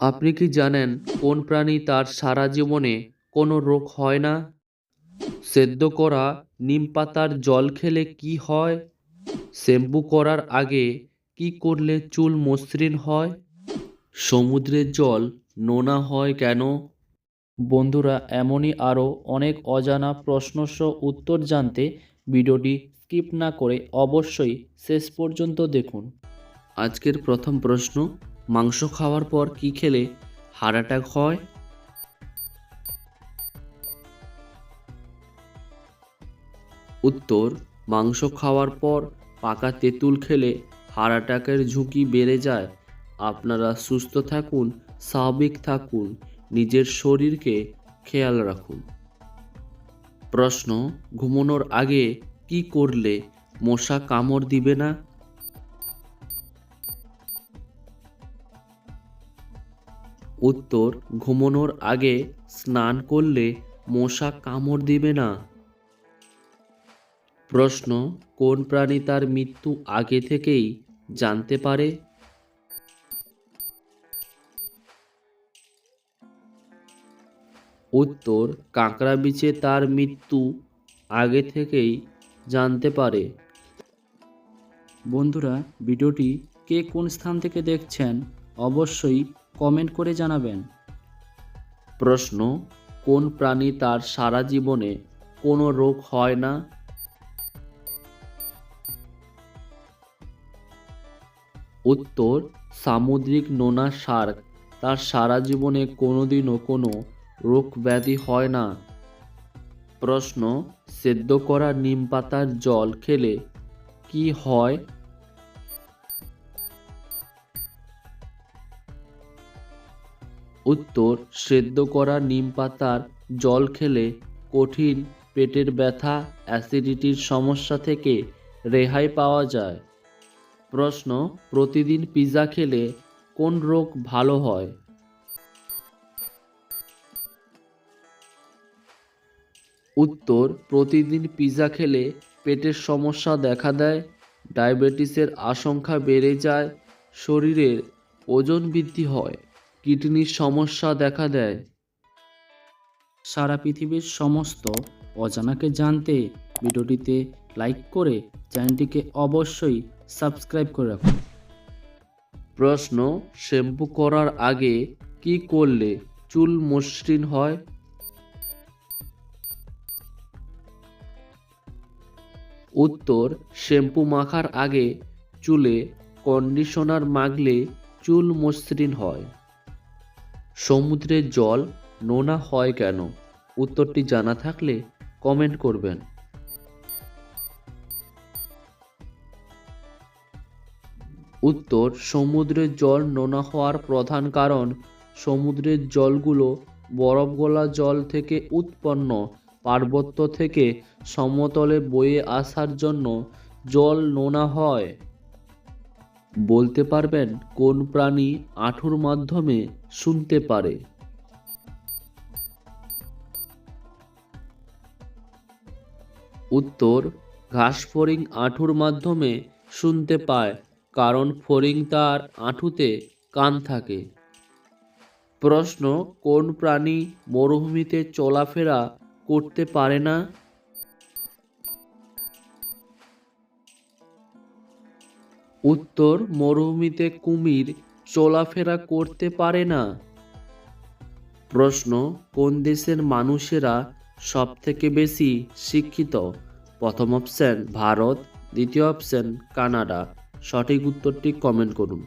আপনি কি জানেন কোন প্রাণী তার সারা জীবনে কোনো রোগ হয় না? সেদ্ধ করা নিম পাতার জল খেলে কি হয়? শ্যাম্পু করার আগে কি করলে চুল মসৃণ হয়? সমুদ্রের জল নোনা হয় কেন? বন্ধুরা, এমনই আরও অনেক অজানা প্রশ্নসহ উত্তর জানতে ভিডিওটি স্কিপ না করে অবশ্যই শেষ পর্যন্ত দেখুন। আজকের প্রথম প্রশ্ন মাংস খাওয়ার পর কি খেলে হার্ট অ্যাটাক হয় উত্তর, মাংস খাওয়ার পর পাকা তেঁতুল খেলে হার্ট অ্যাটাকের ঝুঁকি বেড়ে যায়। আপনারা সুস্থ থাকুন স্বাভাবিক থাকুন, নিজের শরীরকে খেয়াল রাখুন। প্রশ্ন, ঘুমানোর আগে কি করলে মশা কামড় দিবে না? উত্তর, ঘুমানোর আগে স্নান করলে মশা কামড় দিবে না। প্রশ্ন, কোন প্রাণী তার মৃত্যু আগে থেকেই জানতে পারে? উত্তর, কাঁকড়া বিচে তার মৃত্যু আগে থেকেই জানতে পারে। বন্ধুরা, ভিডিওটি কে কোন স্থান থেকে দেখছেন, অবশ্যই কমেন্ট করে জানাবেন। প্রশ্ন, কোন প্রাণী তার সারা জীবনে কোনো রোগ হয় না? উত্তর, সামুদ্রিক নোনা শার্ক তার সারা জীবনে কোনোদিনও কোনো রোগ ব্যাধি হয় না। প্রশ্ন, সেদ্ধ করা নিম পাতার জল খেলে কি হয়? উত্তর, সেদ্ধ করা নিম পাতার জল খেলে কঠিন পেটের ব্যথা, অ্যাসিডিটির সমস্যা থেকে রেহাই পাওয়া যায়। প্রশ্ন, প্রতিদিন পিৎজা খেলে কোন রোগ ভালো হয়? উত্তর, প্রতিদিন পিৎজা খেলে পেটের সমস্যা দেখা দেয়, ডায়াবেটিসের আশঙ্কা বেড়ে যায়, শরীরের ওজন বৃদ্ধি হয়। কিডনির সমস্যা দেখা দেয়। সারা পৃথিবীর সমস্ত অজানাকে জানতে ভিডিওটিতে লাইক করে চ্যানেলটিকে অবশ্যই সাবস্ক্রাইব করে রাখুন। প্রশ্ন, শ্যাম্পু করার আগে কি করলে চুল মসৃণ হয়? উত্তর, শ্যাম্পু মাখার আগে চুলে কন্ডিশনার মাখলে চুল মসৃণ হয়। সমুদ্রের জল নোনা হয় কেন? উত্তরটি জানা থাকলে কমেন্ট করবেন। উত্তর, সমুদ্রের জল নোনা হওয়ার প্রধান কারণ সমুদ্রের জলগুলো বরফ গলা জল থেকে উৎপন্ন, পার্বত্য থেকে সমতলে বয়ে আসার জন্য জল নোনা হয়। বলতে পারবেন কোন প্রাণী আঁঠুর মাধ্যমে শুনতে পারে। উত্তর, ঘাস ফড়িং আঁঠুর মাধ্যমে শুনতে পায়, কারণ ফড়িং তার আঁঠুতে কান থাকে। প্রশ্ন, কোন প্রাণী মরুভূমিতে চলাফেরা করতে পারে না? উত্তর, মরুভূমিতে কুমির চলাফেরা করতে পারে না। প্রশ্ন, কোন দেশের মানুষেরা সব থেকে বেশি শিক্ষিত? প্রথম অপশন ভারত, দ্বিতীয় অপশন কানাডা। সঠিক উত্তরটি কমেন্ট করুন।